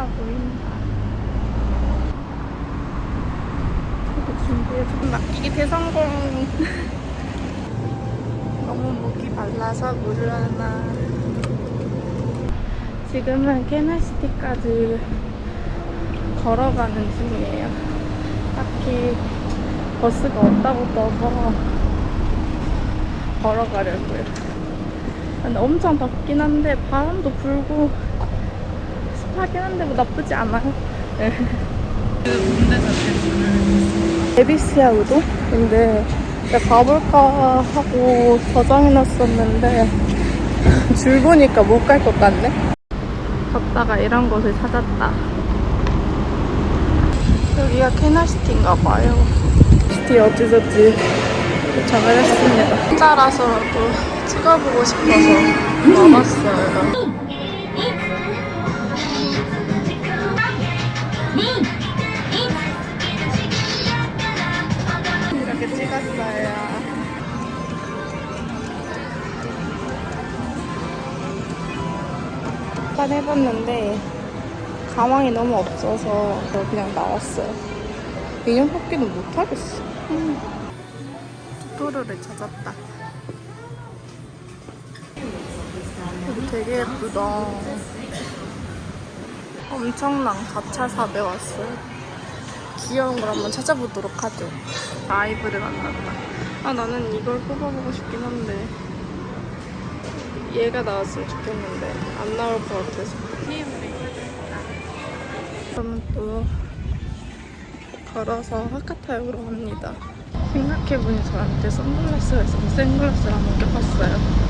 숙소가 보인다. 저도 준비해줬나? 이게 대성공. 너무 목이 말라서 물을 하나. 지금은 캐나시티까지 걸어가는 중이에요. 딱히 버스가 없다고 떠서 걸어가려고요. 근데 엄청 덥긴 한데 바람도 불고 습하긴 한데 뭐 나쁘지 않아요. 네. 에비스야 우도? 근데 내가 가볼까 하고 저장해놨었는데 줄 보니까 못 갈 것 같네. 걷다가 이런 곳을 찾았다. 여기가 캐나시티인가 봐요. 시티 어찌저찌 도착을 했습니다. 혼자라서라도 찍어보고 싶어서 와봤어요. 이렇게 찍었어요. 한번 해봤는데 가망이 너무 없어서 그냥 나왔어요. 인형 뽑기는 못하겠어. 음. 토토로를 찾았다. 되게 예쁘다. 엄청난 가차 삽에 왔어요. 귀여운 걸 한번 찾아보도록 하죠. 아이브를 만났다. 아, 나는 이걸 뽑아보고 싶긴 한데. 얘가 나왔으면 좋겠는데. 안 나올 것 같아서. 그러면 또 걸어서 하카타역으로 갑니다. 생각해보니 저한테 선글라스가 있어서 선글라스를 한번 껴봤어요.「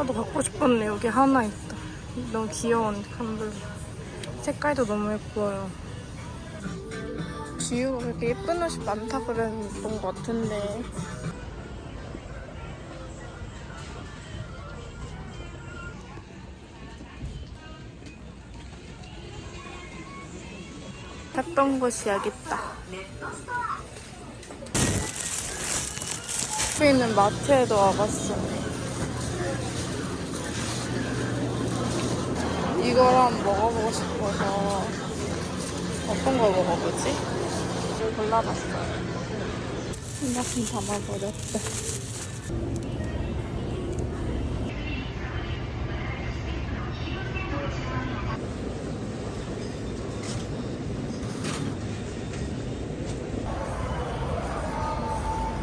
텀블러도 갖고 싶었네. 여기 하나 있다. 너무 귀여운 텀블러. 색깔도 너무 예뻐요. 지우가 그렇게 예쁜 옷이 많다 그랬던 것 같은데 탔던 곳이 여기 있다. 옆에 있는 마트에도 와봤어. 한번 먹어보고 싶어서 어떤 걸 먹어보지? 골라봤어요. 생각좀 담아버렸대.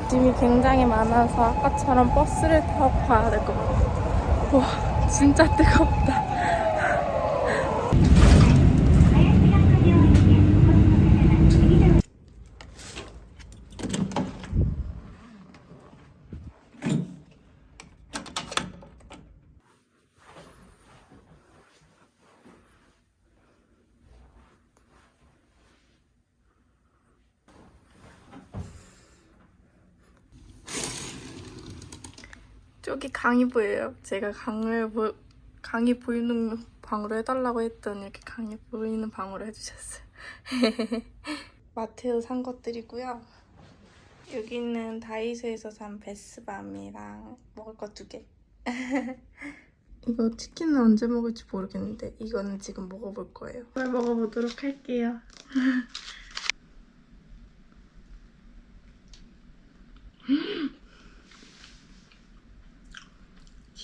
짐이 굉장히 많아서 아까처럼 버스를 타고 가야 될 것 같아. 와, 진짜 뜨겁다. 저기 강이 보여요. 제가 강을 보, 강이 보이는 방으로 해달라고 했더니 이렇게 강이 보이는 방으로 해주셨어요. 마트에서 산 것들이고요. 여기는 다이소에서 산 베스밤이랑 먹을 거두 개. 이거 치킨은 언제 먹을지 모르겠는데 이거는 지금 먹어볼 거예요. 이걸 먹어보도록 할게요.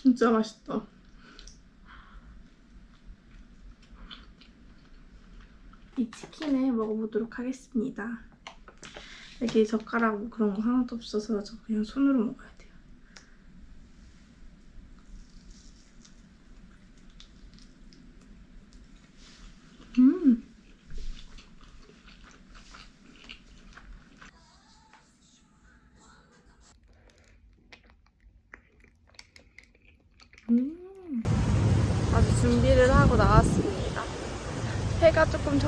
진짜 맛있다. 이 치킨을 먹어보도록 하겠습니다. 여기 젓가락 뭐 그런 거 하나도 없어서 저 그냥 손으로 먹어야 돼요. 음. 음. 아주 준비를 하고 나왔습니다. 해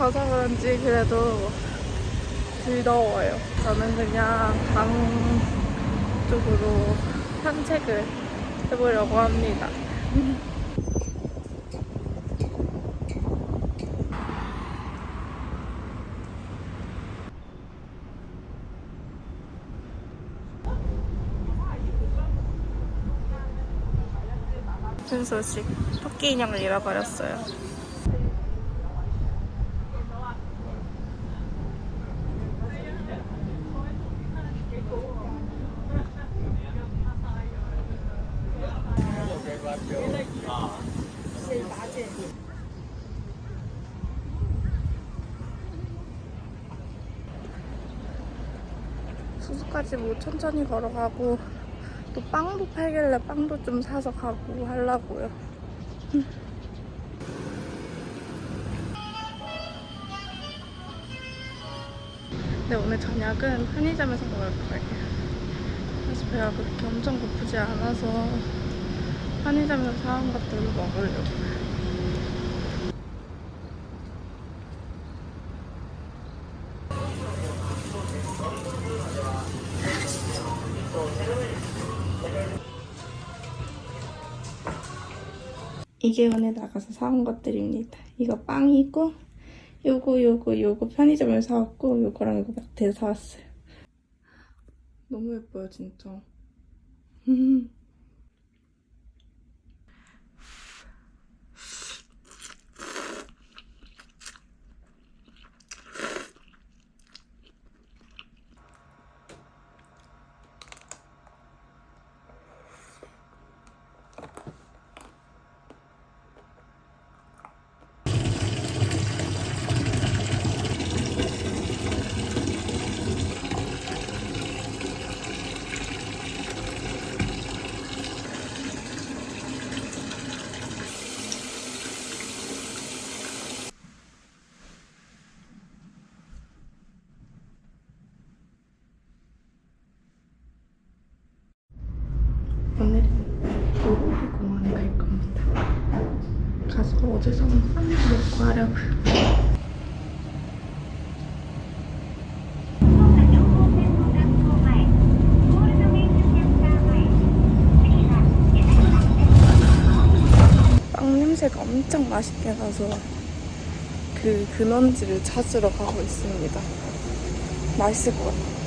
가 조금 져서 그런지 그래도 덜 더워요. 저는 그냥 강 쪽으로 산책을 해보려고 합니다. 무슨 소식? 토끼 인형을 잃어버렸어요. 수수까지 뭐 천천히 걸어가고 또 빵도 팔길래 빵도 좀 사서 가고 하려고요. 네, 오늘 저녁은 편의점에서 먹을 거예요. 사실 배가 그렇게 엄청 고프지 않아서 편의점에서 사온 것들을 먹으려고 오늘 나가서 사온 것들입니다. 이거 빵이고, 요거, 요거, 요거 편의점에서 사왔고, 요거랑 요거 마트에서 사왔어요. 너무 예뻐요, 진짜. 오늘은 오로리 공원에 갈 겁니다. 가서 어제서 빵 먹고 하려고요. 빵 냄새가 엄청 맛있게 나서 그 근원지를 찾으러 가고 있습니다. 맛있을 것 같아요.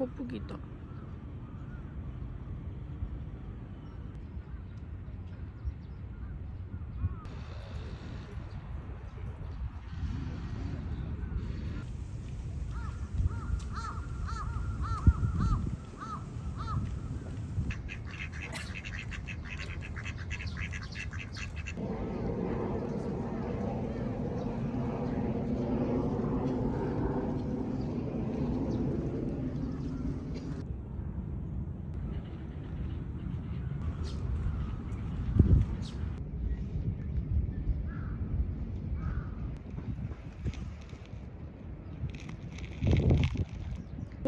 거북이다.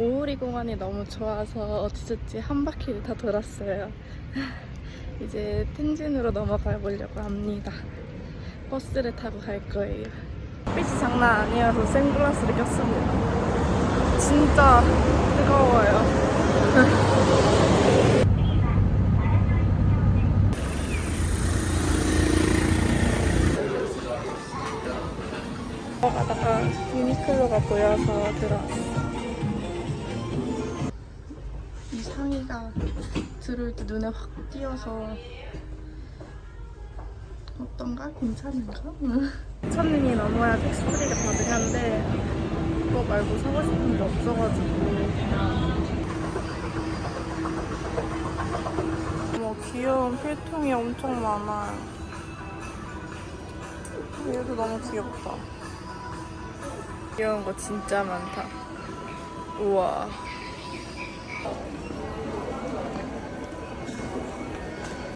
오오리 공원이 너무 좋아서 어찌저찌 한 바퀴를 다 돌았어요. 이제 텐진으로 넘어가 보려고 합니다. 버스를 타고 갈 거예요. 빛이 장난 아니어서 선글라스를 꼈습니다. 진짜 뜨거워요. 가다가 유니클로가 보여서 들어왔어요. 들을 때 눈에 확 띄어서 어떤가? 괜찮은가? 천능이 넘어야 택시프리가 가능한데 그거 말고 사고 싶은 게 없어가지고. 뭐 귀여운 필통이 엄청 많아요 얘도 너무 귀엽다. 귀여운 거 진짜 많다. 우와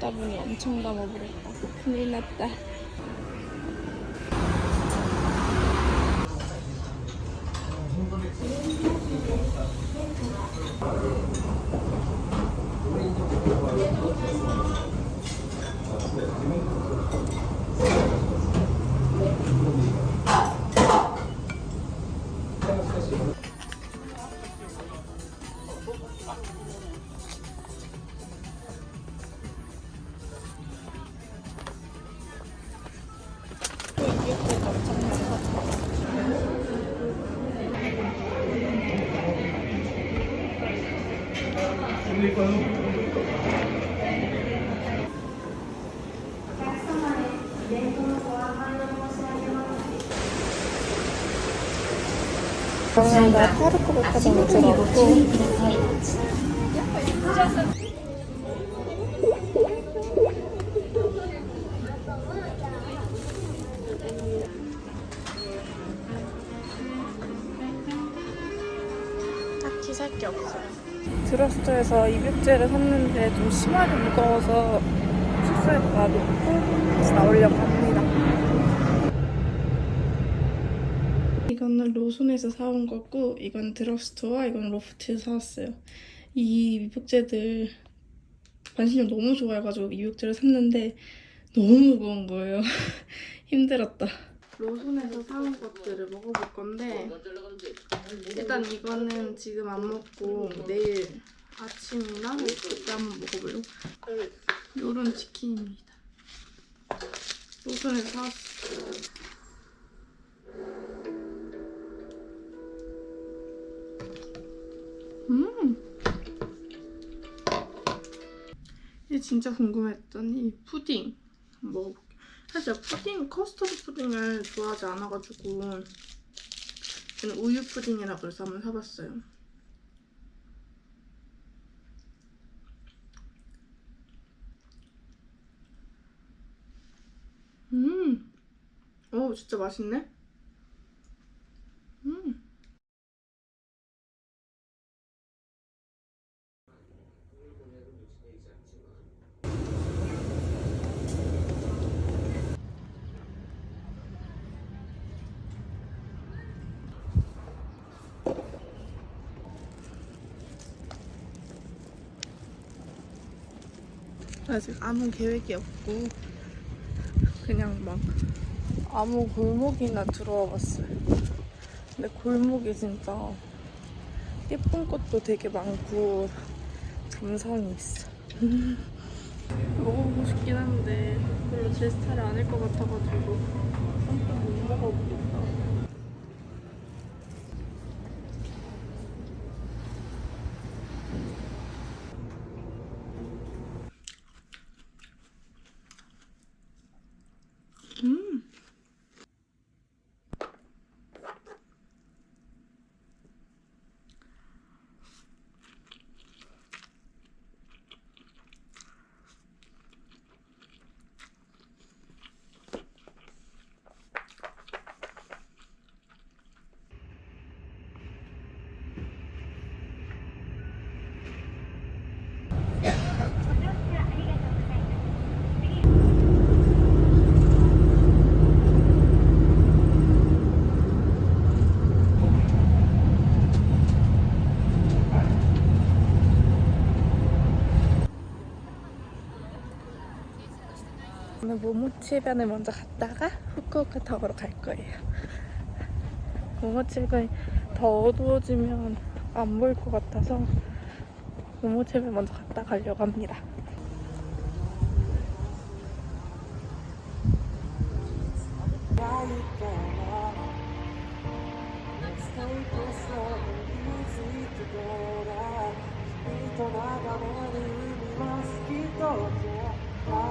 따분이 엄청 담아버렸다. 큰일 났다 영화가 파르크 백화점에 들어갔고 딱히 살 게 없어요. 드러스토에서 입욕제를 샀는데 좀 심하게 무거워서 숙소에 놔놓고 다시 나오려고 합니다 이거는 로손에서 사온 거고 이건 드럭스토어 이건 로프트에서 사왔어요. 이 입욕제들 반신욕 너무 좋아해가지고 입욕제를 샀는데 너무 무거운 거예요. 힘들었다. 로손에서 사온 것들을 먹어볼 건데 일단 이거는 지금 안 먹고 내일 아침이나 그때 한번 먹어볼래요? 요런 치킨입니다. 로손에서 사왔어요 진짜 궁금했던 이 푸딩 한번 먹어볼게요. 사실 푸딩, 커스터드 푸딩을 좋아하지 않아가지고 저는 우유 푸딩이라 그래서 한번 사봤어요. 음, 오 진짜 맛있네. 음. 아직 아무 계획이 없고 그냥 막 아무 골목이나 들어와 봤어요. 근데 골목이 진짜 예쁜 것도 되게 많고 감성이 있어. 먹어보고 싶긴 한데 별로 제 스타일이 아닐 것 같아가지고 못 먹어보겠다. 음. 오늘 모모치변을 먼저 갔다가 후쿠오카 타워로 갈 거예요. 모모치변이 더 어두워지면 안 보일 것 같아서 모모치변 먼저 갔다 가려고 합니다.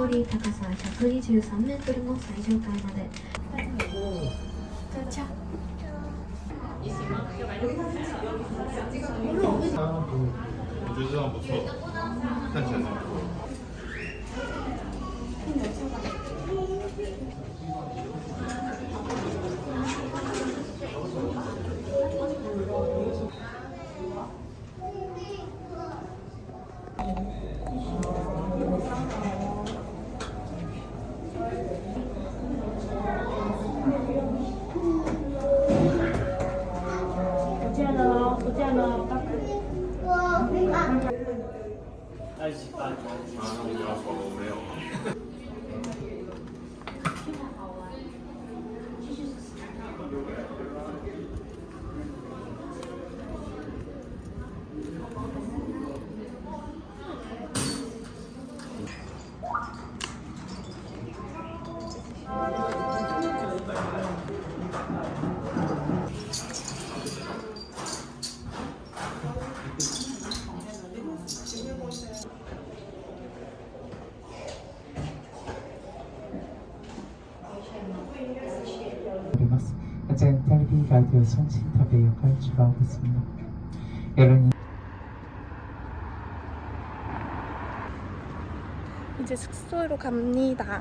おり高さ123メートルの最上階まで。 라디오 송신탑의 역할을 주도하고 있습니다. 여러분 이제 숙소로 갑니다.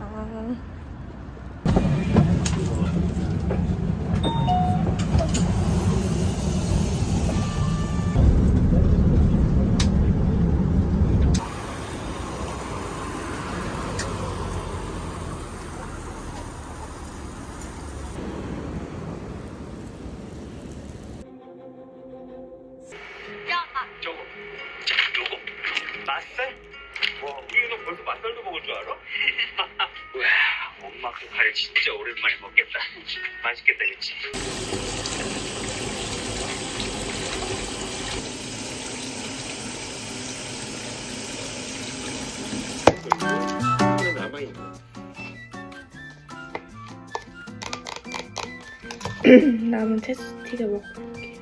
남은 테스티를 먹어볼게요.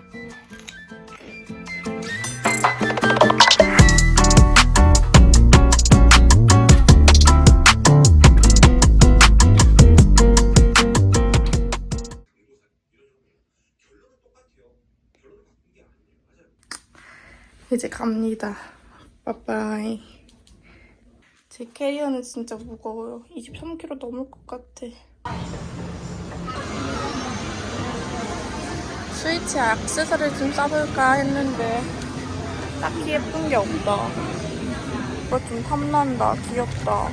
이제 갑니다. 빠빠이. 제 캐리어는 진짜 무거워요. 23kg 넘을 것 같아. 스위치 액세서리 좀 싸볼까 했는데 딱히 예쁜 게 없다. 이거 좀 탐난다. 귀엽다.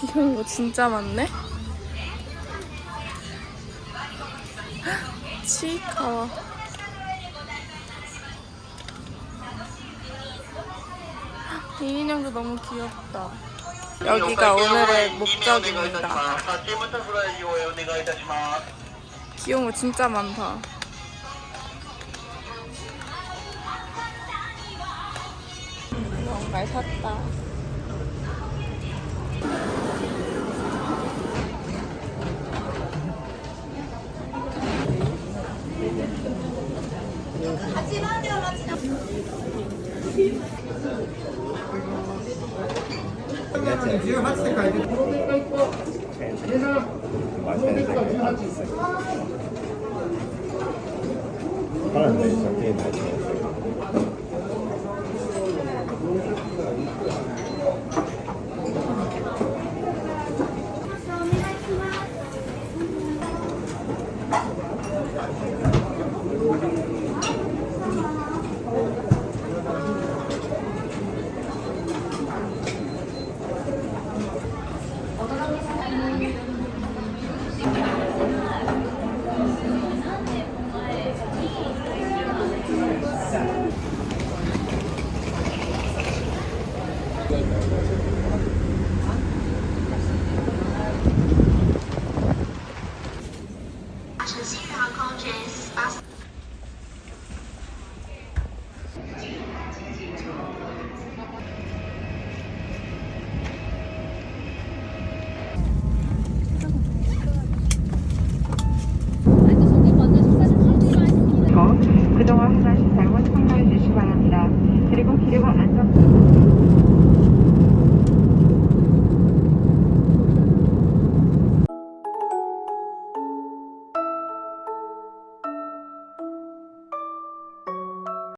귀여운 거 진짜 많네. 치카 이 인형도 너무 귀엽다. 여기가 오늘의 목적입니다. 귀여운 거 진짜 많다. 정말 샀다. 18って書いてる。